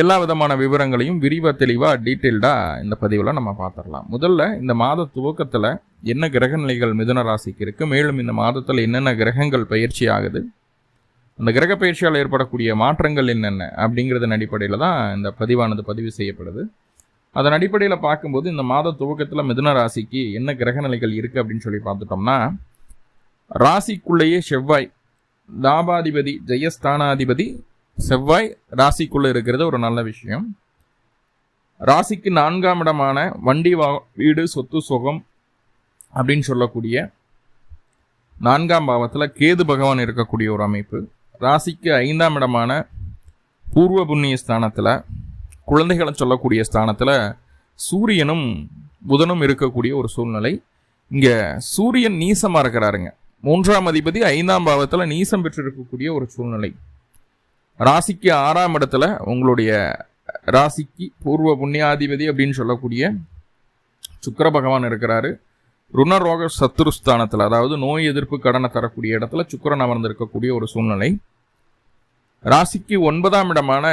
எல்லா விதமான விவரங்களையும் விரிவாக தெளிவாக டீட்டெயில்டாக இந்த பதிவில் நம்ம பார்த்துடலாம் முதல்ல இந்த மாத துவக்கத்தில் என்ன கிரக நிலைகள் மிதுன ராசிக்கு இருக்குது மேலும் இந்த மாதத்தில் என்னென்ன கிரகங்கள் பயிற்சி ஆகுது? அந்த கிரக பயிற்சியால் ஏற்படக்கூடிய மாற்றங்கள் என்னென்ன? அப்படிங்கிறதன் அடிப்படையில் தான் இந்த பதிவானது பதிவு செய்யப்படுது. அதன் அடிப்படையில் பார்க்கும்போது இந்த மாத துவக்கத்தில் மிதுன ராசிக்கு என்ன கிரக நிலைகள் இருக்குது அப்படின்னு சொல்லி பார்த்துட்டோம்னா ராசிக்குள்ளேயே செவ்வாய் லாபாதிபதி ஜெயஸ்தானாதிபதி செவ்வாய் ராசிக்குள்ளே இருக்கிறது ஒரு நல்ல விஷயம். ராசிக்கு நான்காம் இடமான வண்டி வா வீடு சொத்து சுகம் அப்படின்னு சொல்லக்கூடிய நான்காம் பாவத்தில் கேது பகவான் இருக்கக்கூடிய ஒரு அமைப்பு. ராசிக்கு ஐந்தாம் இடமான பூர்வ புண்ணிய ஸ்தானத்தில் குழந்தைகளை சொல்லக்கூடிய ஸ்தானத்தில் சூரியனும் புதனும் இருக்கக்கூடிய ஒரு சூழ்நிலை. இங்கே சூரியன் நீசமாக இருக்கிறாருங்க. மூன்றாம் அதிபதி ஐந்தாம் பாவத்தில் நீசம் பெற்றிருக்கக்கூடிய ஒரு சூழ்நிலை. ராசிக்கு ஆறாம் இடத்துல உங்களுடைய ராசிக்கு பூர்வ புண்ணியாதிபதி அப்படின்னு சொல்லக்கூடிய சுக்கர பகவான் இருக்கிறாரு. ருணரோக சத்துருஸ்தானத்தில் அதாவது நோய் எதிர்ப்பு கடனை தரக்கூடிய இடத்துல சுக்கரன் அமர்ந்திருக்கக்கூடிய ஒரு சூழ்நிலை. ராசிக்கு ஒன்பதாம் இடமான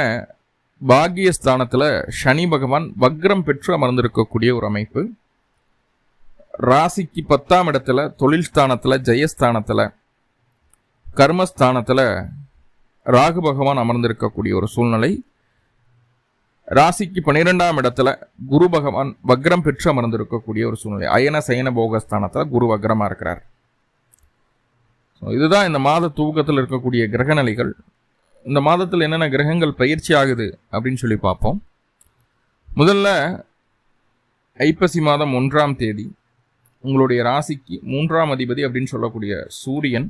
பாகியஸ்தானத்தில் சனி பகவான் வக்ரம் பெற்று அமர்ந்திருக்கக்கூடிய ஒரு அமைப்பு. ராசிக்கு பத்தாம் இடத்துல தொழில் ஸ்தானத்தில் ஜெயஸ்தானத்தில் கர்மஸ்தானத்தில் ராகு பகவான் அமர்ந்திருக்கக்கூடிய ஒரு சூழ்நிலை. ராசிக்கு பன்னிரெண்டாம் இடத்துல குரு பகவான் வக்ரம் பெற்று அமர்ந்திருக்கக்கூடிய ஒரு சூழ்நிலை. அயன சயன போகஸ்தானத்தில் குரு வக்ரமாக இருக்கிறார். ஸோ இதுதான் இந்த மாத தூக்கத்தில் இருக்கக்கூடிய கிரக நிலைகள் இந்த மாதத்தில் என்னென்ன கிரகங்கள் பயிற்சி ஆகுது அப்படின்னு சொல்லி பார்ப்போம். முதல்ல ஐப்பசி மாதம் ஒன்றாம் தேதி உங்களுடைய ராசிக்கு மூன்றாம் அதிபதி அப்படின்னு சொல்லக்கூடிய சூரியன்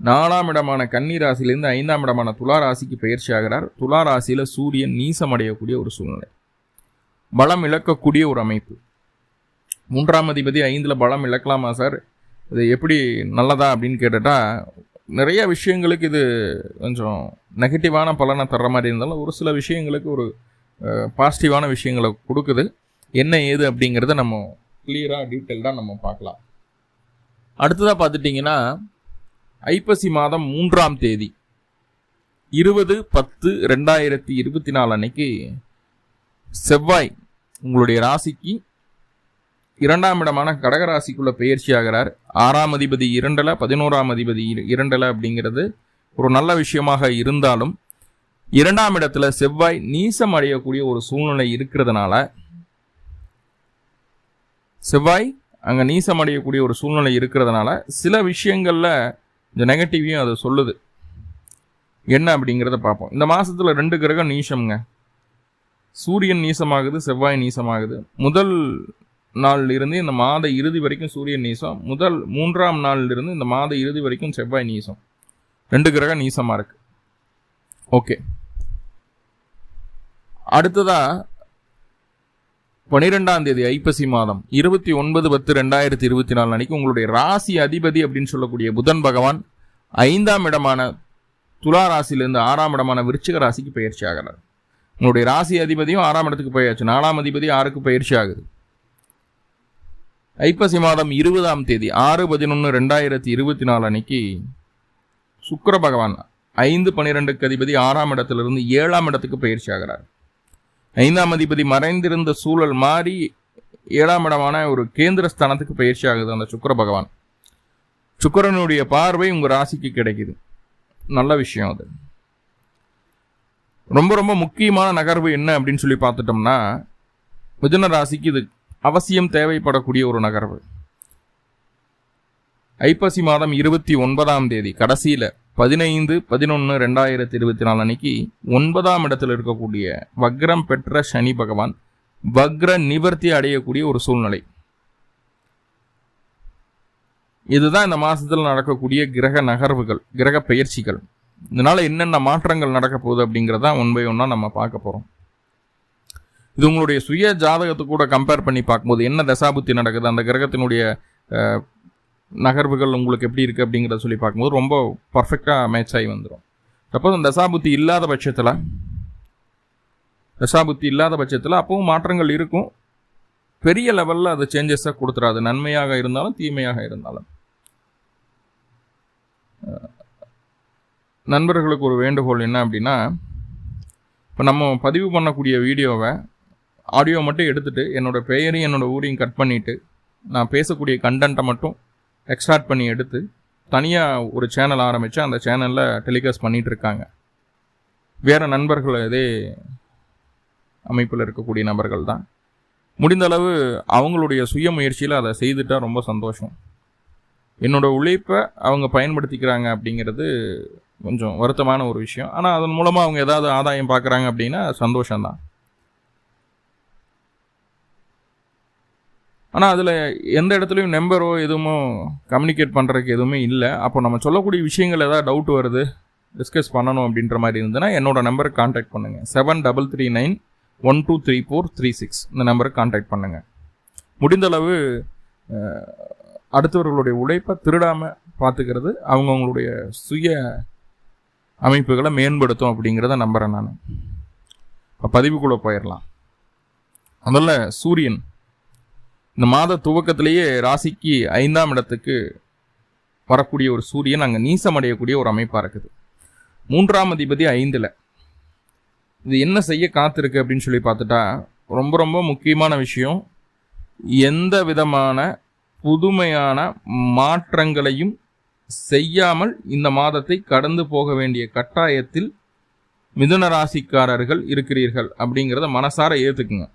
நாலாம் இடமான கன்னி ராசியிலேருந்து ஐந்தாம் இடமான துலா ராசிக்கு பயிற்சி ஆகிறார். துலா ராசியில் சூரியன் நீசம் அடையக்கூடிய ஒரு சூழ்நிலை. பலம் இழக்கக்கூடிய ஒரு அமைப்பு. மூன்றாம் அதிபதி ஐந்தில் பலம் இழக்கலாமா சார்? இது எப்படி நல்லதா அப்படின்னு கேட்டுட்டா நிறைய விஷயங்களுக்கு இது கொஞ்சம் நெகட்டிவான பலனை தர்ற மாதிரி இருந்தாலும் ஒரு சில விஷயங்களுக்கு ஒரு பாசிட்டிவான விஷயங்களை கொடுக்குது. என்ன ஏது அப்படிங்கிறத நம்ம கிளியராக டீட்டெயில்டாக நம்ம பார்க்கலாம். அடுத்ததாக பார்த்துட்டிங்கன்னா ஐப்பசி மாதம் மூன்றாம் தேதி. இருபது பத்து ரெண்டாயிரத்தி இருபத்தி நாலு அன்னைக்கு செவ்வாய் உங்களுடைய ராசிக்கு இரண்டாம் இடமான கடகராசிக்குள்ள பயிற்சி ஆகிறார் ஆறாம் அதிபதி இரண்டல பதினோராம் அதிபதி இரண்டல அப்படிங்கிறது ஒரு நல்ல விஷயமாக இருந்தாலும் இரண்டாம் இடத்துல செவ்வாய் நீசம் அடையக்கூடிய ஒரு சூழ்நிலை இருக்கிறதுனால செவ்வாய் அங்கே நீசம் அடையக்கூடிய ஒரு சூழ்நிலை இருக்கிறதுனால சில விஷயங்களில் இந்த நெகட்டிவையும் அதை சொல்லுது. என்ன அப்படிங்கிறத பார்ப்போம். இந்த மாதத்தில் ரெண்டு கிரகம் நீசம்ங்க. சூரியன் நீசமாகுது செவ்வாய் நீசமாகுது. முதல் நாளில் இருந்து இந்த மாத இறுதி வரைக்கும் சூரியன் நீசம். முதல் மூன்றாம் நாளில் இருந்து இந்த மாத இறுதி வரைக்கும் செவ்வாய் நீசம். ரெண்டு கிரகம் நீசமாக இருக்குது ஓகே. அடுத்ததாக பனிரெண்டாம் தேதி ஐப்பசி மாதம் இருபத்தி ஒன்பது பத்து ரெண்டாயிரத்தி இருபத்தி நாலு அன்னைக்கு உங்களுடைய ராசி அதிபதி அப்படின்னு சொல்லக்கூடிய புதன் பகவான் ஐந்தாம் இடமான துலா ராசியிலிருந்து ஆறாம் இடமான விருச்சிக ராசிக்கு பயிற்சி ஆகிறார். உங்களுடைய ராசி அதிபதியும் ஆறாம் இடத்துக்கு போயாச்சு. நாலாம் அதிபதி ஆறுக்கு பயிற்சி ஆகுது. ஐப்பசி மாதம் இருபதாம் தேதி ஆறு பதினொன்று ரெண்டாயிரத்தி இருபத்தி நாலு அன்னைக்கு சுக்கர பகவான் ஐந்து பன்னிரெண்டுக்கு அதிபதி ஆறாம் இடத்திலிருந்து ஏழாம் இடத்துக்கு பயிற்சி ஆகிறார். ஐந்தாம் அதிபதி மறைந்திருந்த சூழல் மாறி ஏழாம் இடமான ஒரு கேந்திர ஸ்தானத்துக்கு பயிற்சி ஆகுது அந்த சுக்கர பகவான். சுக்கரனுடைய பார்வை உங்கள் ராசிக்கு கிடைக்குது. நல்ல விஷயம் அது. ரொம்ப ரொம்ப முக்கியமான நகர்வு என்ன அப்படின்னு சொல்லி பார்த்துட்டோம்னா மிதுன ராசிக்கு இது அவசியம் தேவைப்படக்கூடிய ஒரு நகர்வு. ஐப்பசி மாதம் இருபத்தி ஒன்பதாம் தேதி கடைசியில். பதினைந்து பதினொன்று ரெண்டாயிரத்தி இருபத்தி நாலு அன்னைக்கு ஒன்பதாம் இடத்தில் இருக்கக்கூடிய வக்ரம் பெற்ற சனி பகவான் வக்ர நிவர்த்தி அடையக்கூடிய ஒரு சூழ்நிலை. இதுதான் இந்த மாசத்தில் நடக்கக்கூடிய கிரக நகர்வுகள் கிரக பயிற்சிகள் இதனால என்னென்ன மாற்றங்கள் நடக்க போகுது அப்படிங்கிறத ஒன் பை ஒன்னா நம்ம பார்க்க போறோம். இது உங்களுடைய சுய ஜாதகத்தை கூட கம்பேர் பண்ணி பார்க்கும்போது என்ன தசாபுத்தி நடக்குது? அந்த கிரகத்தினுடைய அஹ், நகர்வுகள் உங்களுக்கு எப்படி இருக்குது அப்படிங்கிறத சொல்லி பார்க்கும்போது ரொம்ப பர்ஃபெக்டாக மேட்ச் ஆகி வந்துடும் சப்போஸ் அந்த தசாபுத்தி இல்லாத பட்சத்தில் தசாபுத்தி இல்லாத பட்சத்தில் அப்பவும் மாற்றங்கள் இருக்கும். பெரிய லெவலில் அது சேஞ்சஸாக கொடுத்துறாது நன்மையாக இருந்தாலும் தீமையாக இருந்தாலும். நண்பர்களுக்கு ஒரு வேண்டுகோள் என்ன அப்படின்னா இப்போ நம்ம பதிவு பண்ணக்கூடிய வீடியோவை ஆடியோ மட்டும் எடுத்துகிட்டு என்னோட பெயரையும் என்னோட ஊரையும் கட் பண்ணிவிட்டு நான் பேசக்கூடிய கண்டென்ட்டை மட்டும் எக்ஸ்ட்ராக்ட் பண்ணி எடுத்து தனியாக ஒரு சேனல் ஆரம்பித்து அந்த சேனலில் டெலிகாஸ்ட் பண்ணிகிட்ருக்காங்க வேறு நண்பர்கள் இதே அமைப்பில் இருக்கக்கூடிய நபர்கள் தான். முடிந்த அளவு அவங்களுடைய சுய முயற்சியில் அதை செய்துட்டால் ரொம்ப சந்தோஷம். என்னோட உழைப்பை அவங்க பயன்படுத்திக்கிறாங்க அப்படிங்கிறது கொஞ்சம் வருத்தமான ஒரு விஷயம். ஆனால் அதன் மூலமாக அவங்க ஏதாவது ஆதாயம் பார்க்குறாங்க அப்படின்னா சந்தோஷம்தான். ஆனால் அதில் எந்த இடத்துலையும் நம்பரோ எதுவுமோ கம்யூனிகேட் பண்ணுறதுக்கு எதுவுமே இல்லை. அப்போ நம்ம சொல்லக்கூடிய விஷயங்கள் ஏதாவது டவுட் வருது டிஸ்கஸ் பண்ணணும் அப்படின்ற மாதிரி இருந்ததுன்னா என்னோடய நம்பருக்கு காண்டாக்ட் பண்ணுங்கள் seven double three nine one two three four three six இந்த நம்பருக்கு காண்டாக்ட் பண்ணுங்கள் முடிந்தளவு அடுத்தவர்களுடைய உழைப்பை திருடாமல் பார்த்துக்கிறது அவங்கவுங்களுடைய சுய அமைப்புகளை மேம்படுத்தும் அப்படிங்கிறத நம்புகிறேன் நான். இப்போ பதிவுக்குள்ளே போயிடலாம். முதல்ல சூரியன். இந்த மாத துவக்கத்திலேயே ராசிக்கு ஐந்தாம் இடத்துக்கு வரக்கூடிய ஒரு சூரியன் அங்கே நீசமடையக்கூடிய ஒரு அமைப்பாக இருக்குது. மூன்றாம் அதிபதி ஐந்தில். இது என்ன செய்ய காத்திருக்கு அப்படின்னு சொல்லி பார்த்துட்டா ரொம்ப ரொம்ப முக்கியமான விஷயம் எந்த விதமான புதுமையான மாற்றங்களையும் செய்யாமல் இந்த மாதத்தை கடந்து போக வேண்டிய கட்டாயத்தில் மிதுன ராசிக்காரர்கள் இருக்கிறீர்கள் அப்படிங்கிறத மனசார ஏற்றுக்குங்க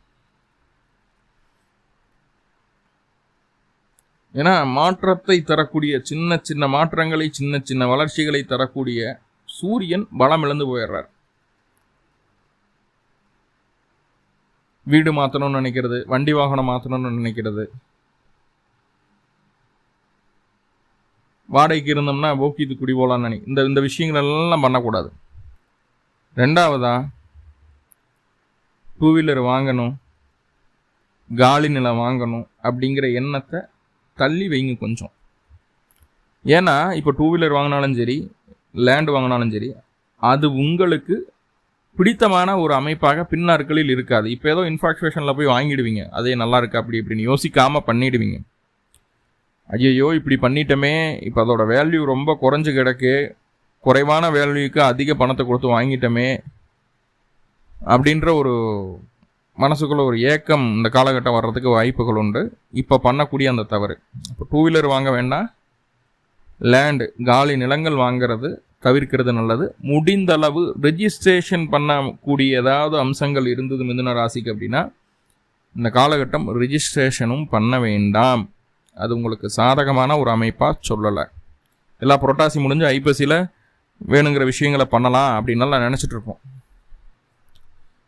ஏன்னா மாற்றத்தை தரக்கூடிய சின்ன சின்ன மாற்றங்களை சின்ன சின்ன வளர்ச்சிகளை தரக்கூடிய சூரியன் பலம் இழந்து போயிடுறார். வீடு மாற்றணும்னு நினைக்கிறது வண்டி வாகனம் மாற்றணும்னு நினைக்கிறது. வாடகைக்கு இருந்தோம்னா போக்கித்து குடி போகலான்னு நினை இந்த இந்த விஷயங்கள் எல்லாம் பண்ணக்கூடாது. ரெண்டாவதா டூ வீலர் வாங்கணும் காலி நிலம் வாங்கணும் அப்படிங்கிற எண்ணத்தை தள்ளி வைங்க கொஞ்சம். ஏன்னா இப்போ டூ வீலர் வாங்கினாலும் சரி லேண்ட் வாங்கினாலும் சரி அது உங்களுக்கு பிடித்தமான ஒரு அமைப்பாக பின்னாட்களில் இருக்காது. இப்போ ஏதோ இன்ஃபாக்சுவேஷனில் போய் வாங்கிடுவீங்க. அதே நல்லா இருக்கு அப்படி இப்படின்னு யோசிக்காமல் பண்ணிடுவீங்க. ஐயையோ இப்படி பண்ணிட்டோமே. இப்போ அதோட வேல்யூ ரொம்ப குறைஞ்சு கிடக்கு. குறைவான வேல்யூக்கு அதிக பணத்தை கொடுத்து வாங்கிட்டோமே. அப்படின்ற ஒரு மனசுக்குள்ள ஒரு ஏக்கம் இந்த காலகட்டம் வர்றதுக்கு வாய்ப்புகள் உண்டு. இப்போ பண்ணக்கூடிய அந்த தவறு. இப்போ டூ வீலர் வாங்க வேண்டாம். லேண்டு காலி நிலங்கள் வாங்குறது தவிர்க்கிறது நல்லது. முடிந்தளவு ரெஜிஸ்ட்ரேஷன் பண்ணக்கூடிய ஏதாவது அம்சங்கள் இருந்தது மிதுன ராசிக்கு அப்படின்னா இந்த காலகட்டம் ரிஜிஸ்ட்ரேஷனும் பண்ண வேண்டாம். அது உங்களுக்கு சாதகமான ஒரு அமைப்பாக சொல்லலை. எல்லா புரட்டாசி முடிஞ்சு ஐப்பசியில் வேணுங்கிற விஷயங்களை பண்ணலாம் அப்படின்னு நான் நினச்சிட்ருப்போம்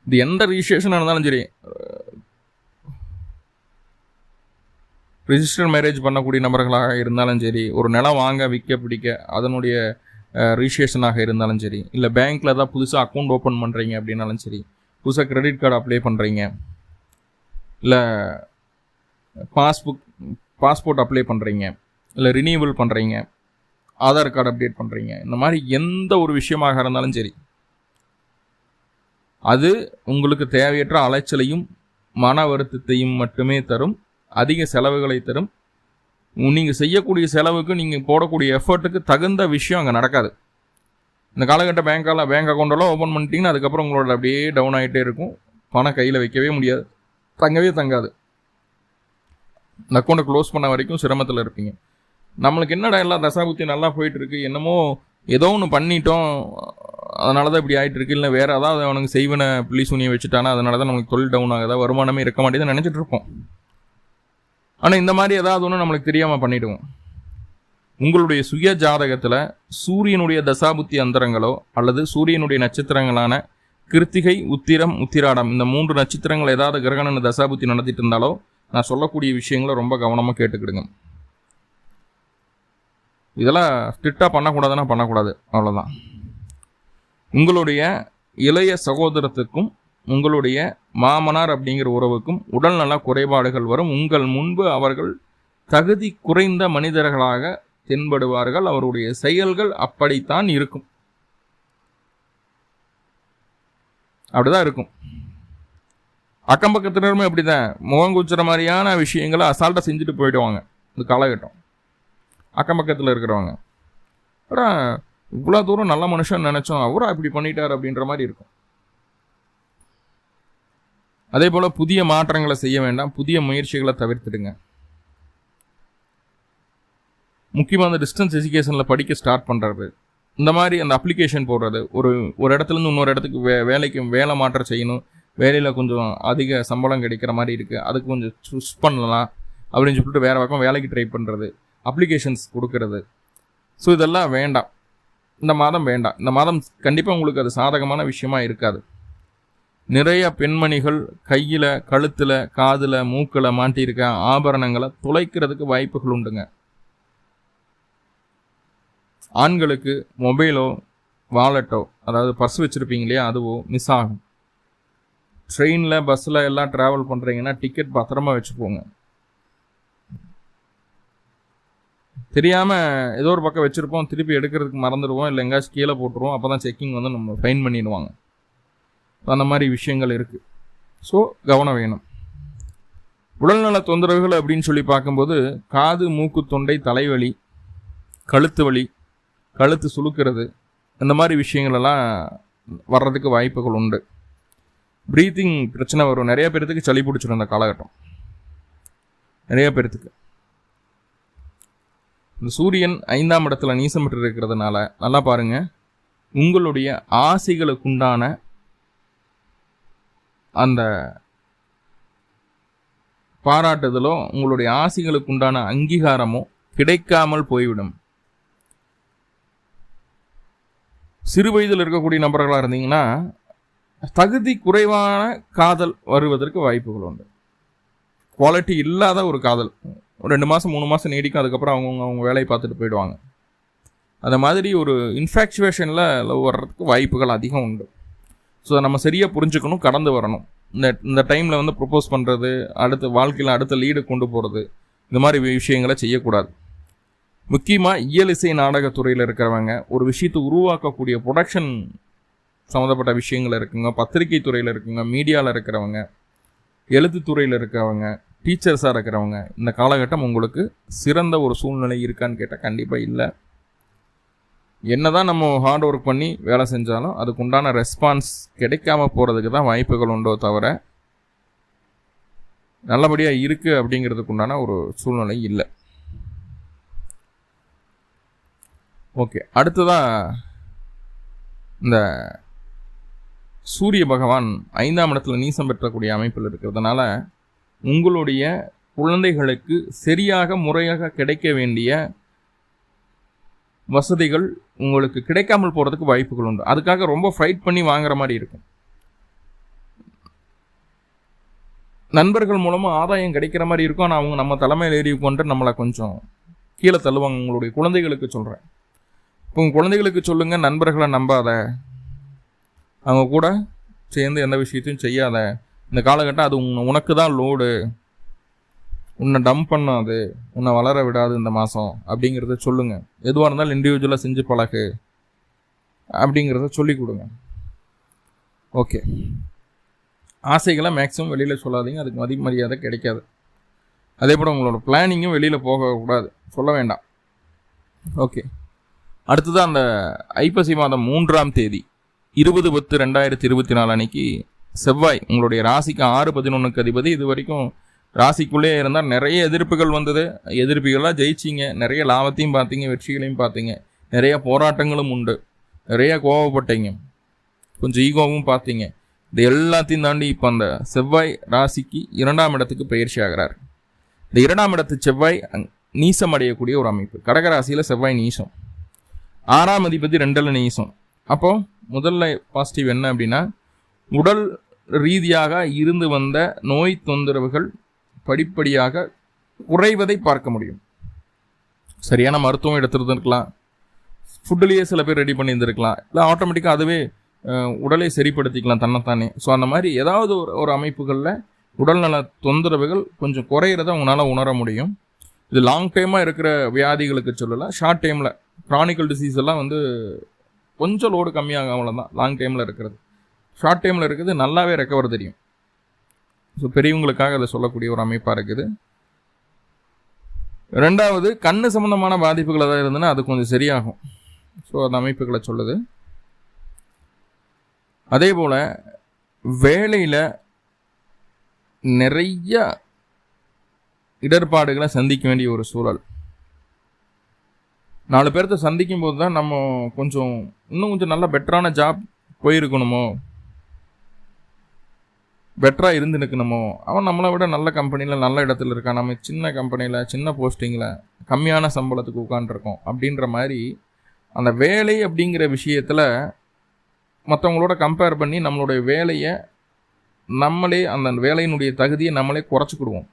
இது எந்த ரிஜிஸ்ட்ரேஷனாக இருந்தாலும் சரி ரிஜிஸ்டர் மேரேஜ் பண்ணக்கூடிய நபர்களாக இருந்தாலும் சரி ஒரு நிலம் வாங்க விற்க பிடிக்க அதனுடைய ரிஜிஸ்ட்ரேஷனாக இருந்தாலும் சரி இல்லை பேங்க்கில் தான் புதுசாக அக்கௌண்ட் ஓப்பன் பண்ணுறீங்க அப்படின்னாலும் சரி புதுசாக கிரெடிட் கார்டு அப்ளை பண்ணுறீங்க இல்லை பாஸ்புக் பாஸ்போர்ட் அப்ளை பண்ணுறீங்க இல்லை ரினியூவல் பண்ணுறீங்க ஆதார் கார்டு அப்டேட் பண்ணுறீங்க இந்த மாதிரி எந்த ஒரு விஷயமாக இருந்தாலும் சரி அது உங்களுக்கு தேவையற்ற அலைச்சலையும் மன வருத்தத்தையும் மட்டுமே தரும் அதிக செலவுகளை தரும். நீங்கள் செய்யக்கூடிய செலவுக்கு நீங்கள் போடக்கூடிய எஃபர்ட்டுக்கு தகுந்த விஷயம் அங்கே நடக்காது. இந்த காலகட்ட பேங்கால பேங்க் அக்கௌண்ட்டெல்லாம் ஓப்பன் பண்ணிட்டீங்கன்னா அதுக்கப்புறம் உங்களோட அப்படியே டவுன் ஆகிட்டே இருக்கும். பணம் கையில் வைக்கவே முடியாது. தங்கவே தங்காது. இந்த அக்கௌண்ட்டை க்ளோஸ் பண்ண வரைக்கும் சிரமத்தில் இருப்பீங்க. நம்மளுக்கு என்னடா எல்லாம் தசாபுத்தி நல்லா போயிட்டுருக்கு என்னமோ ஏதோ ஒன்று பண்ணிட்டோம். அதனால தான் இப்படி ஆகிட்டு இருக்கு இல்லை வேறு ஏதாவது அவனுக்கு செய்வனை புள்ளி சூனியை வச்சுட்டானா அதனால தான் நமக்கு தொழில் டவுன் ஆகுதா வருமானமே இருக்க மாட்டேங்குதுன்னு நினச்சிட்டு இருப்போம். ஆனால் இந்த மாதிரி ஏதாவது ஒன்று நம்மளுக்கு தெரியாமல் பண்ணிவிடுவோம் உங்களுடைய சுய ஜாதகத்தில் சூரியனுடைய தசாபுத்தி அந்தரங்களோ அல்லது சூரியனுடைய நட்சத்திரங்களான கிருத்திகை உத்திரம் உத்திராடம் இந்த மூன்று நட்சத்திரங்கள் ஏதாவது கிரகணன்னு தசாபுத்தி நடத்திட்டு இருந்தாலோ நான் சொல்லக்கூடிய விஷயங்களை ரொம்ப கவனமாக கேட்டுக்கிடுங்க. இதெல்லாம் ஸ்ட்ரிக்டாக பண்ணக்கூடாதுன்னா பண்ணக்கூடாது. அவ்வளோதான் உங்களுடைய இளைய சகோதரத்துக்கும் உங்களுடைய மாமனார் அப்படிங்கிற உறவுக்கும் உடல்நல குறைபாடுகள் வரும். உங்கள் முன்பு அவர்கள் தகுதி குறைந்த மனிதர்களாக தென்படுவார்கள். அவருடைய செயல்கள் அப்படித்தான் இருக்கும். அப்படிதான் இருக்கும். அக்கம் பக்கத்தினருமே அப்படிதான். முகங்குச்சுற மாதிரியான விஷயங்களை அசால்ட்டாக செஞ்சுட்டு போயிடுவாங்க. இந்த காலகட்டம். அக்கம் பக்கத்தில் இருக்கிறவங்க. அப்புறம் இவ்வளோ தூரம் நல்ல மனுஷன் நினச்சோம் அவரும் இப்படி பண்ணிட்டார் அப்படின்ற மாதிரி இருக்கும். அதே போல் புதிய மாற்றங்களை செய்ய வேண்டாம் புதிய முயற்சிகளை தவிர்த்துடுங்க. முக்கியமாக அந்த டிஸ்டன்ஸ் எஜுகேஷனில் படிக்க ஸ்டார்ட் பண்ணுறது இந்த மாதிரி அந்த அப்ளிகேஷன் போடுறது. ஒரு ஒரு இடத்துலேருந்து இன்னொரு இடத்துக்கு வே வேலைக்கு வேலை மாற்றம் செய்யணும். வேலையில் கொஞ்சம் அதிக சம்பளம் கிடைக்கிற மாதிரி இருக்குது அதுக்கு கொஞ்சம் சூஸ் பண்ணலாம் அப்படின்னு சொல்லிட்டு வேறு பக்கம் வேலைக்கு ட்ரை பண்ணுறது அப்ளிகேஷன்ஸ் கொடுக்கறது. ஸோ இதெல்லாம் வேண்டாம். இந்த மாதம் வேண்டாம். இந்த மாதம் கண்டிப்பாக உங்களுக்கு அது சாதகமான விஷயமா இருக்காது. நிறைய பெண்மணிகள் கையில் கழுத்தில் காதில் மூக்கில் மாட்டியிருக்க ஆபரணங்களை துளைக்கிறதுக்கு வாய்ப்புகள் உண்டுங்க. ஆண்களுக்கு மொபைலோ வாலெட்டோ அதாவது பர்ஸ் வச்சுருப்பீங்க இல்லையா அதுவோ மிஸ் ஆகும். ட்ரெயினில் பஸ்ஸில் எல்லாம் ட்ராவல் பண்ணுறீங்கன்னா டிக்கெட் பத்திரமா வச்சுக்கோங்க. தெரியாமல் ஏதோ ஒரு பக்கம் வச்சுருப்போம் திருப்பி எடுக்கிறதுக்கு மறந்துடுவோம் இல்லை எங்கேயாச்சும் கீழே போட்டுருவோம் அப்போ தான் செக்கிங் வந்து நம்ம ஃபைன் பண்ணிடுவாங்க. அந்த மாதிரி விஷயங்கள் இருக்குது ஸோ கவனம் வேணும். உடல்நல தொந்தரவுகள் அப்படின்னு சொல்லி பார்க்கும்போது காது மூக்கு தொண்டை தலைவலி கழுத்து வலி கழுத்து சுழுக்கிறது இந்த மாதிரி விஷயங்களெல்லாம் வர்றதுக்கு வாய்ப்புகள் உண்டு. ப்ரீத்திங் பிரச்சனை வரும். நிறைய பேர்த்துக்கு சளி பிடிச்சிடும் இந்த காலகட்டம். நிறைய பேர்த்துக்கு. இந்த சூரியன் ஐந்தாம் இடத்துல நீசம் பெற்று இருக்கிறதுனால நல்லா பாருங்க. உங்களுடைய ஆசைகளுக்குண்டான அந்த பாராட்டுதலோ உங்களுடைய ஆசைகளுக்குண்டான அங்கீகாரமோ கிடைக்காமல் போய்விடும். சிறு வயதில் இருக்கக்கூடிய நபர்களாக இருந்தீங்கன்னா தகுதி குறைவான காதல் வருவதற்கு வாய்ப்புகள் உண்டு. குவாலிட்டி இல்லாத ஒரு காதல். ரெண்டு மாதம் மூணு மாதம் நீடிக்கும் அதுக்கப்புறம் அவங்கவுங்க அவங்க வேலையை பார்த்துட்டு போயிடுவாங்க. அந்த மாதிரி ஒரு இன்ஃபேக்சுவேஷனில் லவ் வர்றதுக்கு வாய்ப்புகள் அதிகம் உண்டு. ஸோ நம்ம சரியாக புரிஞ்சுக்கணும் கடந்து வரணும். இந்த இந்த டைமில் வந்து ப்ரொப்போஸ் பண்ணுறது அடுத்த வாழ்க்கையில் அடுத்த லீடு கொண்டு போகிறது இந்த மாதிரி விஷயங்களை செய்யக்கூடாது. முக்கியமாக இயல் இசை நாடகத்துறையில் இருக்கிறவங்க ஒரு விஷயத்தை உருவாக்கக்கூடிய ப்ரொடக்ஷன் சம்மந்தப்பட்ட விஷயங்கள் இருக்குங்க பத்திரிகை துறையில் இருக்குங்க மீடியாவில் இருக்கிறவங்க எழுத்துத்துறையில் இருக்கிறவங்க டீச்சர்ஸாக இருக்கிறவங்க இந்த காலகட்டம் உங்களுக்கு சிறந்த ஒரு சூழ்நிலை இருக்கான்னு கேட்டால் கண்டிப்பாக இல்லை. என்ன தான் நம்ம ஹார்ட் ஒர்க் பண்ணி வேலை செஞ்சாலும் அதுக்கு உண்டான ரெஸ்பான்ஸ் கிடைக்காம போகிறதுக்கு தான் வாய்ப்புகள் உண்டோ தவிர நல்லபடியாக இருக்குது அப்படிங்கிறதுக்கு உண்டான ஒரு சூழ்நிலை இல்லை. ஓகே அடுத்ததாக இந்த சூரிய பகவான் ஐந்தாம் இடத்துல நீசம் பெற்றக்கூடிய அமைப்பில் இருக்கிறதுனால உங்களுடைய குழந்தைகளுக்கு சரியாக முறையாக கிடைக்க வேண்டிய வசதிகள் உங்களுக்கு கிடைக்காமல் போகிறதுக்கு வாய்ப்புகள் உண்டு. அதுக்காக ரொம்ப ஃபைட் பண்ணி வாங்குற மாதிரி இருக்கும். நண்பர்கள் மூலமாக ஆதாயம் கிடைக்கிற மாதிரி இருக்கும். ஆனால் அவங்க நம்ம தலைமையில் ஏறி கொண்டு நம்மளை கொஞ்சம் கீழே தள்ளுவாங்க. உங்களுடைய குழந்தைகளுக்கு சொல்கிறேன் இப்போ உங்கள் குழந்தைகளுக்கு சொல்லுங்கள் நண்பர்களை நம்பாத. அவங்க கூட சேர்ந்து எந்த விஷயத்தையும் செய்யாத. இந்த காலகட்டம் அது உனக்கு தான் லோடு உன்னை டம்ப் பண்ணாது. உன்னை வளர விடாது இந்த மாதம் அப்படிங்கிறத சொல்லுங்கள் எதுவாக இருந்தாலும் இண்டிவிஜுவலாக செஞ்சு பழகு. அப்படிங்கிறத சொல்லி கொடுங்க. ஓகே ஆசைகளை மேக்ஸிமம் வெளியில் சொல்லாதீங்க. அதுக்கு மதி மரியாதை கிடைக்காது. அதே போல் உங்களோட பிளானிங்கும் வெளியில் போகக்கூடாது சொல்ல வேண்டாம். ஓகே அடுத்தது அந்த ஐப்பசி மாதம் மூன்றாம் தேதி இருபது பத்து ரெண்டாயிரத்தி இருபத்தி நாலு அன்னைக்கு செவ்வாய் உங்களுடைய ராசிக்கு ஆறு பதினொன்றுக்கு அதிபதி. இது வரைக்கும் ராசிக்குள்ளே இருந்தால் நிறைய எதிர்ப்புகள் வந்தது. எதிர்ப்புகளாக ஜெயிச்சிங்க. நிறைய லாபத்தையும் பார்த்தீங்க வெற்றிகளையும் பார்த்தீங்க. நிறைய போராட்டங்களும் உண்டு. நிறைய கோவப்பட்டீங்க. கொஞ்சம் ஈகோவும் பார்த்தீங்க. இது எல்லாத்தையும் தாண்டி இப்போ அந்த செவ்வாய் ராசிக்கு இரண்டாம் இடத்துக்கு பயிற்சி ஆகிறார். இந்த இரண்டாம் இடத்து செவ்வாய் நீசம் அடையக்கூடிய ஒரு அமைப்பு. கடகராசியில் செவ்வாய் நீசம். ஆறாம் அதிபதி ரெண்டில் நீசம். அப்போது முதல்ல பாசிட்டிவ் என்ன அப்படின்னா உடல் ரீதியாக இருந்து வந்த நோய் தொந்தரவுகள் படிப்படியாக குறைவதை பார்க்க முடியும். சரியான மருத்துவம் எடுத்துருந்துருக்கலாம். ஃபுட்டுலேயே சில பேர் ரெடி பண்ணியிருந்துருக்கலாம். இல்லை ஆட்டோமேட்டிக்காக அதுவே உடலை சரிப்படுத்திக்கலாம் தன்னைத்தானே. ஸோ அந்த மாதிரி ஏதாவது ஒரு ஒரு அமைப்புகளில் உடல்நல தொந்தரவுகள் கொஞ்சம் குறையிறத உங்களால் உணர முடியும். இது லாங் டைமாக இருக்கிற வியாதிகளுக்கு சொல்லலை ஷார்ட் டைமில் க்ரானிக்கல் டிசீஸ் எல்லாம் வந்து கொஞ்சம் லோடு கம்மியாகும் அவ்வளோதான் லாங் டைமில் இருக்கிறது. ஷார்ட் டைமில் இருக்குது நல்லாவே ரெக்கவர் தெரியும். ஸோ பெரியவங்களுக்காக அதை சொல்லக்கூடிய ஒரு அமைப்பாக இருக்குது. ரெண்டாவது கண்ணு சம்மந்தமான பாதிப்புகள் ஏதாவது இருந்ததுன்னா அது கொஞ்சம் சரியாகும். ஸோ அந்த அமைப்புகளை சொல்லுது. அதே போல் வேலையில் நிறைய இடர்பாடுகளை சந்திக்க வேண்டிய ஒரு சூழல். நாலு பேர்த்த சந்திக்கும் போது தான் நம்ம கொஞ்சம் இன்னும் கொஞ்சம் நல்ல பெட்டரான ஜாப் போயிருக்கணுமோ? பெட்டராக இருந்து நிற்கணுமோ? அவன் நம்மளை விட நல்ல கம்பெனியில் நல்ல இடத்துல இருக்கான். நம்ம சின்ன கம்பெனியில் சின்ன போஸ்டிங்கில் கம்மியான சம்பளத்துக்கு உட்காந்துருக்கோம் அப்படின்ற மாதிரி அந்த வேலை அப்படிங்கிற விஷயத்தில் மற்றவங்களோட கம்பேர் பண்ணி நம்மளுடைய வேலையை நம்மளே அந்த வேலையினுடைய தகுதியை நம்மளே குறைச்சிக்கிடுவோம்.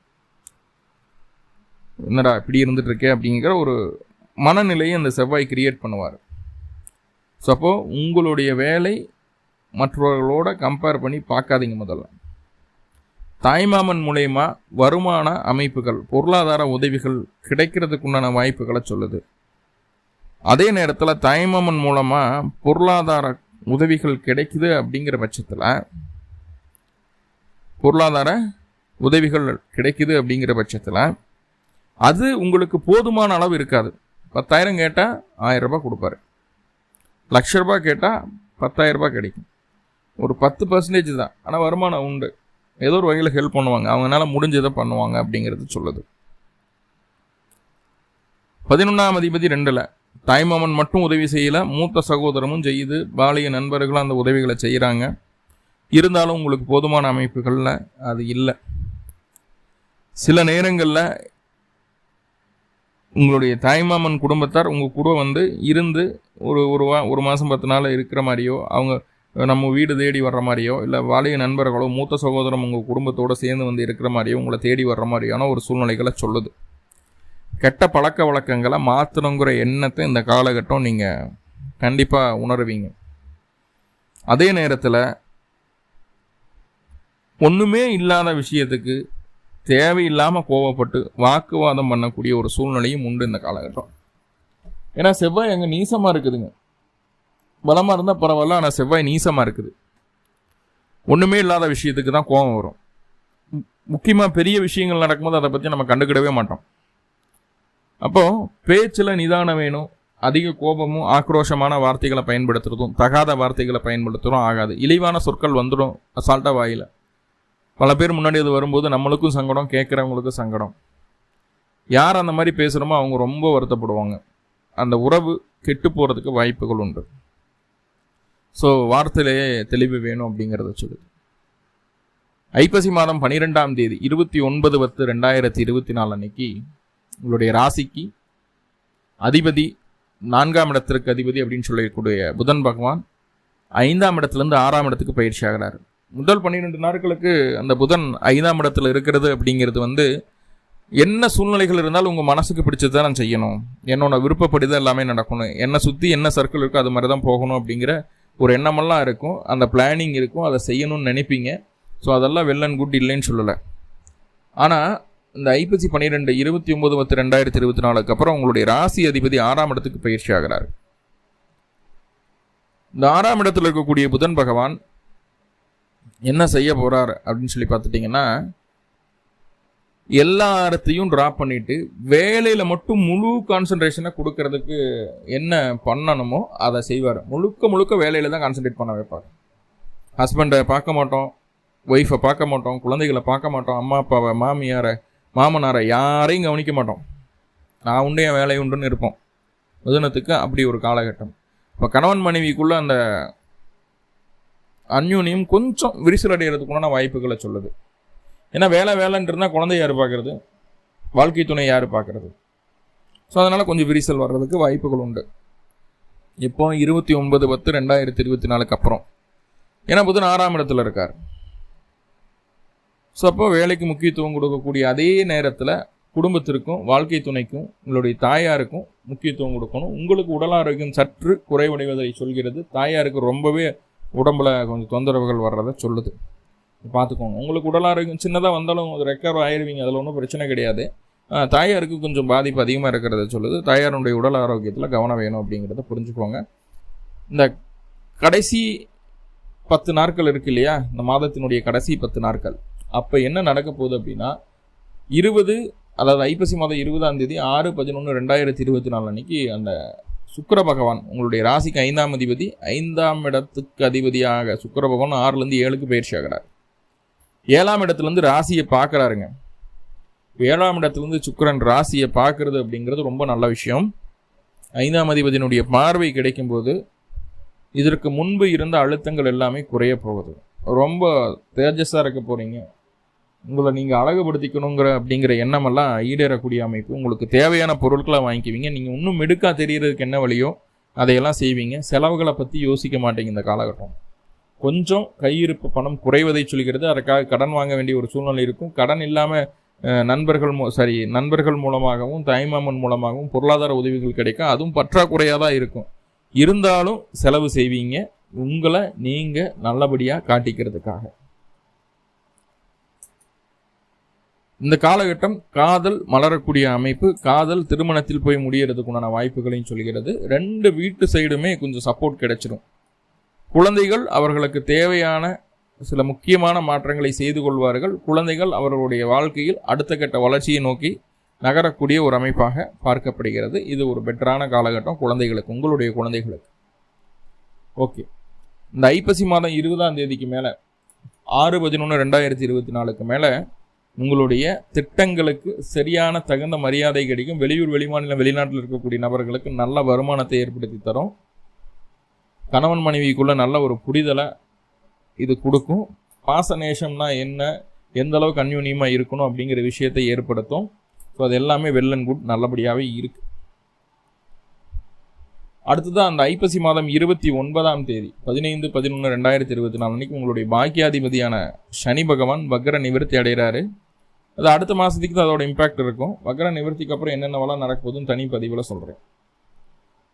என்னடா இப்படி இருந்துகிட்ருக்கே அப்படிங்கிற ஒரு மனநிலையை அந்த செவ்வாய் கிரியேட் பண்ணுவார். ஸோ அப்போது உங்களுடைய வேலை மற்றவர்களோட கம்பேர் பண்ணி பார்க்காதீங்க முதல்ல. தாய்மாமன் மூலயமா வருமான அமைப்புகள் பொருளாதார உதவிகள் கிடைக்கிறதுக்குண்டான வாய்ப்புகளை சொல்லுது. அதே நேரத்தில் தாய்மாமன் மூலமாக பொருளாதார உதவிகள் கிடைக்குது அப்படிங்கிற பட்சத்தில் பொருளாதார உதவிகள் கிடைக்குது அப்படிங்கிற பட்சத்தில் அது உங்களுக்கு போதுமான அளவு இருக்காது. பத்தாயிரம் கேட்டால் ஆயிரம் ரூபாய் கொடுப்பாரு. லட்ச ரூபாய் கேட்டால் பத்தாயிரம் ரூபாய் கிடைக்கும். ஒரு பத்து பர்சன்டேஜ் தான். ஆனால் வருமானம் உண்டு. ஏதோ ஒரு வகையில் ஹெல்ப் பண்ணுவாங்க. அவங்களால முடிஞ்சதை பண்ணுவாங்க அப்படிங்கிறது சொல்லுது. பதினொன்றாம் அதிபதி ரெண்டில் தாய்மாமன் மட்டும் உதவி செய்யலை மூத்த சகோதரமும் செய்யுது பாலிய நண்பர்களும் அந்த உதவிகளை செய்கிறாங்க இருந்தாலும் உங்களுக்கு போதுமான அமைப்புகளில் அது இல்லை. சில நேரங்களில் உங்களுடைய தாய்மாமன் குடும்பத்தார் உங்கள் கூட வந்து இருந்து ஒரு ஒரு வா ஒரு மாதம் பத்து நாள் இருக்கிற மாதிரியோ அவங்க நம்ம வீடு தேடி வர்ற மாதிரியோ இல்லை வாலிய நண்பர்களோ மூத்த சகோதரம் உங்கள் குடும்பத்தோடு சேர்ந்து வந்து இருக்கிற மாதிரியோ உங்களை தேடி வர்ற மாதிரியான ஒரு சூழ்நிலைகளை சொல்லுது. கெட்ட பழக்க வழக்கங்களை மாற்றணுங்கிற எண்ணத்தை இந்த காலகட்டம் நீங்கள் கண்டிப்பாக உணருவீங்க. அதே நேரத்தில் ஒன்றுமே இல்லாத விஷயத்துக்கு தேவையில்லாமல் கோவப்பட்டு வாக்குவாதம் பண்ணக்கூடிய ஒரு சூழ்நிலையும் உண்டு இந்த காலகட்டம். ஏன்னா செவ்வாய் அங்கே நீசமாக இருக்குதுங்க. பலமாக இருந்தால் பரவாயில்ல ஆனால் செவ்வாய் நீசமாக இருக்குது. ஒன்றுமே இல்லாத விஷயத்துக்கு தான் கோபம் வரும். முக்கியமாக பெரிய விஷயங்கள் நடக்கும்போது அதை பற்றி நம்ம கண்டுக்கிடவே மாட்டோம். அப்போது பேச்சில் நிதானம் வேணும் அதிக கோபமும் ஆக்ரோஷமான வார்த்தைகளை பயன்படுத்துறதும் தகாத வார்த்தைகளை பயன்படுத்துகிறதும் ஆகாது. இழிவான சொற்கள் வந்துடும் அசால்ட்டாக வாயில். பல பேர் முன்னாடி அது வரும்போது நம்மளுக்கும் சங்கடம் கேட்குறவங்களுக்கும் சங்கடம். யார் அந்த மாதிரி பேசுகிறோமோ அவங்க ரொம்ப வருத்தப்படுவாங்க. அந்த உறவு கெட்டு போகிறதுக்கு வாய்ப்புகள் உண்டு. ஸோ வார்த்தையிலேயே தெளிவு வேணும் அப்படிங்கிறத சொல்லுது. ஐப்பசி மாதம் பன்னிரெண்டாம் தேதி இருபத்தி ஒன்பது பத்து ரெண்டாயிரத்தி இருபத்தி நாலு அன்னைக்கு உங்களுடைய ராசிக்கு அதிபதி நான்காம் இடத்திற்கு அதிபதி அப்படின்னு சொல்லக்கூடிய புதன் பகவான் ஐந்தாம் இடத்துலேருந்து ஆறாம் இடத்துக்கு பயிற்சி ஆகிறார். முதல் பன்னிரெண்டு நாட்களுக்கு அந்த புதன் ஐந்தாம் இடத்துல இருக்கிறது அப்படிங்கிறது வந்து என்ன சூழ்நிலைகள் இருந்தாலும் உங்கள் மனசுக்கு பிடிச்சது தான் நான் செய்யணும். என்னோட விருப்பப்படி தான் எல்லாமே நடக்கணும். என்னை சுற்றி என்ன சர்க்கிள் இருக்கோ அது மாதிரி தான் போகணும் அப்படிங்கிற ஒரு எண்ணமெல்லாம் இருக்கும். அந்த பிளானிங் இருக்கும். அதை செய்யணும்னு நினைப்பீங்க. ஸோ அதெல்லாம் வெல் அண்ட் குட் இல்லைன்னு சொல்லலை. ஆனால் இந்த ஐப்பசி பன்னிரெண்டு இருபத்தி ஒம்பது பத்து ரெண்டாயிரத்தி இருபத்தி நாலுக்கு அப்புறம் உங்களுடைய ராசி அதிபதி ஆறாம் இடத்துக்கு பயிற்சி ஆகிறார். இந்த ஆறாம் இடத்துல இருக்கக்கூடிய புதன் பகவான் என்ன செய்ய போகிறார் அப்படின்னு சொல்லி பார்த்துட்டிங்கன்னா எல்லாத்தையும் ட்ராப் பண்ணிட்டு வேலையில மட்டும் முழு கான்சன்ட்ரேஷனை கொடுக்கறதுக்கு என்ன பண்ணணுமோ அதை செய்வார். முழுக்க முழுக்க வேலையில தான் கான்சன்ட்ரேட் பண்ண வைப்பார். ஹஸ்பண்டை பார்க்க மாட்டோம் ஒய்ஃபை பார்க்க மாட்டோம் குழந்தைகளை பார்க்க மாட்டோம் அம்மா அப்பாவை மாமியாரை மாமனாரை யாரையும் கவனிக்க மாட்டோம். நான் உண்டு என் வேலை உண்டுன்னு இருப்போம். மிதுனத்துக்கு அப்படி ஒரு காலகட்டம். இப்போ கணவன் மனைவிக்குள்ள அந்த அந்யூனியம் கொஞ்சம் விரிசல் அடைகிறதுக்குண்டான வாய்ப்புகளை சொல்லுது. ஏன்னா வேலை வேலைன்ட்டு இருந்தால் குழந்தை யார் பார்க்குறது? வாழ்க்கை துணை யார் பார்க்கறது? ஸோ அதனால் கொஞ்சம் விரிசல் வர்றதுக்கு வாய்ப்புகள் உண்டு. இப்போ இருபத்தி ஒன்பது பத்து ரெண்டாயிரத்தி இருபத்தி நாலுக்கு அப்புறம். ஏன்னா புதன் ஆறாம் இடத்துல இருக்கார். ஸோ அப்போ வேலைக்கு முக்கியத்துவம் கொடுக்கக்கூடிய அதே நேரத்தில் குடும்பத்திற்கும் வாழ்க்கை துணைக்கும் உங்களுடைய தாயாருக்கும் முக்கியத்துவம் கொடுக்கணும். உங்களுக்கு உடல் ஆரோக்கியம் சற்று குறைவடைவதை சொல்கிறது. தாயாருக்கு ரொம்பவே உடம்புல கொஞ்சம் தொந்தரவுகள் வர்றதை சொல்லுது. பார்த்துக்கோங்க. உங்களுக்கு உடல் ஆரோக்கியம் சின்னதாக வந்தாலும் ரெக்கவர் ஆயிடுவீங்க அதில் ஒன்றும் பிரச்சனை கிடையாது. தாயாருக்கு கொஞ்சம் பாதிப்பு அதிகமாக இருக்கிறத சொல்லுது. தாயாருடைய உடல் ஆரோக்கியத்தில் கவனம் வேணும் அப்படிங்கிறத புரிஞ்சுக்கோங்க. இந்த கடைசி பத்து நாட்கள் இருக்கு இல்லையா? இந்த மாதத்தினுடைய கடைசி பத்து நாட்கள். அப்போ என்ன நடக்க போகுது அப்படின்னா இருபது அதாவது ஐப்பசி மாதம் இருபதாம் தேதி ஆறு பதினொன்று ரெண்டாயிரத்தி இருபத்தி நாலு அன்னைக்கு அந்த சுக்கர பகவான் உங்களுடைய ராசிக்கு ஐந்தாம் அதிபதி ஐந்தாம் இடத்துக்கு அதிபதியாக சுக்கர பகவான் ஆறுலேருந்து ஏழுக்கு பயிற்சி ஆகிறார். ஏழாம் இடத்துலேருந்து ராசியை பார்க்குறாருங்க. ஏழாம் இடத்துலேருந்து சுக்கரன் ராசியை பார்க்குறது அப்படிங்கிறது ரொம்ப நல்ல விஷயம். ஐந்தாம் அதிபதியினுடைய பார்வை கிடைக்கும்போது இதற்கு முன்பு இருந்த அழுத்தங்கள் எல்லாமே குறைய போகுது. ரொம்ப தேஜஸாக இருக்க போகிறீங்க உங்களை நீங்கள் அழகுபடுத்திக்கணுங்கிற அப்படிங்கிற எண்ணமெல்லாம் ஈடேறக்கூடிய அமைப்பு. உங்களுக்கு தேவையான பொருட்களை வாங்கிக்குவீங்க. நீங்கள் இன்னும் மெடுக்காக தெரிகிறதுக்கு என்ன வழியோ அதையெல்லாம் செய்வீங்க. செலவுகளை பற்றி யோசிக்க மாட்டீங்க இந்த காலகட்டம். கொஞ்சம் கையிருப்பு பணம் குறைவதை சொல்கிறது. அதற்காக கடன் வாங்க வேண்டிய ஒரு சூழ்நிலை இருக்கும். கடன் இல்லாமல் நண்பர்கள் மூ சாரி நண்பர்கள் மூலமாகவும் தாய்மாமன் மூலமாகவும் பொருளாதார உதவிகள் கிடைக்கும் அதுவும் பற்றாக்குறையாக தான் இருக்கும். இருந்தாலும் செலவு செய்வீங்க. உங்களை நீங்கள் நல்லபடியாக காட்டிக்கிறதுக்காக. இந்த காலகட்டம் காதல் மலரக்கூடிய அமைப்பு. காதல் திருமணத்தில் போய் முடியறதுக்குண்டான வாய்ப்புகளையும் சொல்கிறது. ரெண்டு வீட்டு சைடுமே கொஞ்சம் சப்போர்ட் கிடைச்சிடும் குழந்தைகள் அவர்களுக்கு தேவையான சில முக்கியமான மாற்றங்களை செய்து கொள்வார்கள். குழந்தைகள் அவர்களுடைய வாழ்க்கையில் அடுத்த கட்ட வளர்ச்சியை நோக்கி நகரக்கூடிய ஒரு அமைப்பாக பார்க்கப்படுகிறது. இது ஒரு பெட்டரான காலகட்டம். குழந்தைகளுக்கு உங்களுடைய குழந்தைகளுக்கு. ஓகே. இந்த ஐப்பசி மாதம் இருபதாம் தேதிக்கு மேலே ஆறு பதினொன்று ரெண்டாயிரத்தி இருபத்தி நாலுக்கு மேலே உங்களுடைய திட்டங்களுக்கு சரியான தகுந்த மரியாதை கிடைக்கும். வெளியூர் வெளிமாநிலம் வெளிநாட்டில் இருக்கக்கூடிய நபர்களுக்கு நல்ல வருமானத்தை ஏற்படுத்தி தரும். கணவன் மனைவிக்குள்ளே நல்ல ஒரு புரிதலை இது கொடுக்கும். பாசநேஷம்னா என்ன? எந்த அளவுக்கு அந்யூன்யமாக இருக்கணும் அப்படிங்கிற விஷயத்தை ஏற்படுத்தும். ஸோ அது எல்லாமே வெல் அண்ட் குட் நல்லபடியாகவே இருக்கு. அடுத்ததான் அந்த ஐப்பசி மாதம் இருபத்தி ஒன்பதாம் தேதி பதினைந்து பதினொன்று ரெண்டாயிரத்தி இருபத்தி நாலு அன்னைக்கு உங்களுடைய பாக்கியாதிபதியான சனி பகவான் வக்ர நிவர்த்தி அடைகிறாரு. அது அடுத்த மாதத்துக்கு தான் அதோட இம்பேக்ட் இருக்கும். வக்ர நிவர்த்திக்கு அப்புறம் என்னென்னவெல்லாம் நடக்க போகுதுன்னு தனி பதிவில் சொல்கிறேன்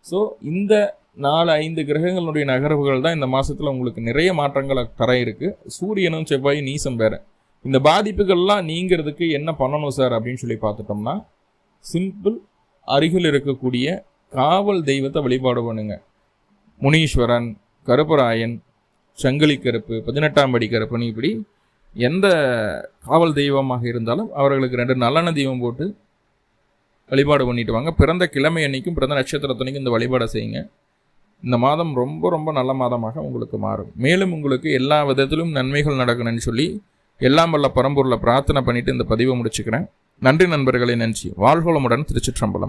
ஸோ இந்த நாலு ஐந்து கிரகங்களுடைய நகர்வுகள் தான் இந்த மாதத்தில் உங்களுக்கு நிறைய மாற்றங்களை தர இருக்கு சூரியனும் செவ்வாயும் நீசம் வேறு. இந்த பாதிப்புகள்லாம் நீங்கிறதுக்கு என்ன பண்ணணும் சார் அப்படின்னு சொல்லி பார்த்துட்டோம்னா சிம்பிள் அருகில் இருக்கக்கூடிய காவல் தெய்வத்தை வழிபாடு பண்ணுங்க. முனீஸ்வரன் கருப்பராயன் சங்கிலி கருப்பு பதினெட்டாம் படி கருப்புன்னு இப்படி எந்த காவல் தெய்வமாக இருந்தாலும் அவர்களுக்கு ரெண்டு நல்லெண்ண தெய்வம் போட்டு வழிபாடு பண்ணிட்டு வாங்க. பிறந்த கிழமை அன்னைக்கும் பிறந்த நட்சத்திரத்தனைக்கும் இந்த வழிபாடை செய்யுங்க. இந்த மாதம் ரொம்ப ரொம்ப நல்ல மாதமாக உங்களுக்கு மாறும். மேலும் உங்களுக்கு எல்லா விதத்திலும் நன்மைகள் நடக்கணும்னு சொல்லி எல்லாம் வல்ல பரம்பூரில் பிரார்த்தனை பண்ணிட்டு இந்த பதிவை முடிச்சுக்கிறேன். நன்றி நண்பர்களே நன்றி. வாழ்வளமுடன் திருச்சிற்றம்பலம்.